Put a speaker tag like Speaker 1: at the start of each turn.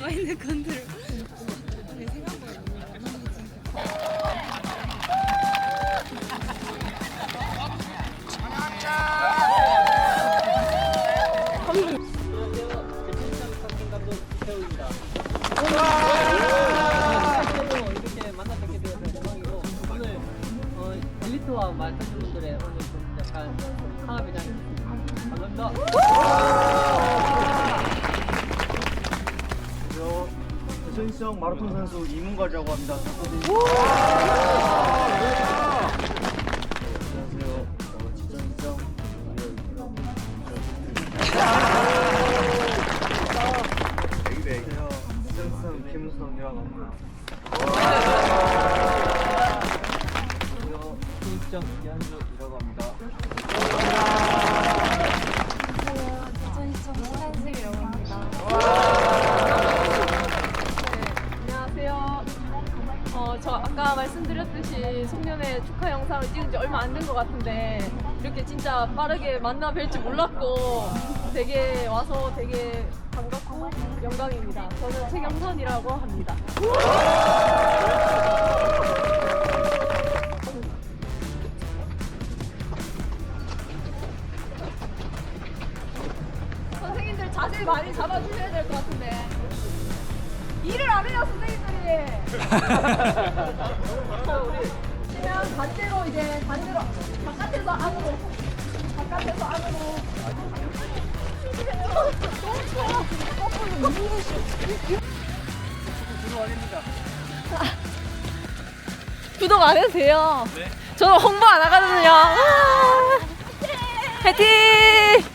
Speaker 1: 마인드 컨트롤. 아니 생각보다 너무
Speaker 2: 이렇게 분들의 오늘 좀 약간 상합이장 감사합니다.
Speaker 3: 안녕하세요. 대전시청 마라톤 선수 이문가라고 합니다. 어, 김수성이라고 합니다. 수입장 이한주이라고 합니다.
Speaker 4: 어, 저 아까 말씀드렸듯이 송년회 축하 영상을 찍은 지 얼마 안 된 것 같은데 이렇게 진짜 빠르게 만나 뵐줄 몰랐고 되게 와서 되게 반갑고 영광입니다. 저는 최경선이라고 합니다. 선생님들 자세 많이 잡아주셔야 될 것 같은데 일을 안 해요 선생님 우리 그냥 반대로 이제 반대로 바깥에서 안으로 바깥에서 안으로 너무 추워 어, 너무 구독 안 해도 돼요. 저는 홍보 안 하거든요. 화이팅!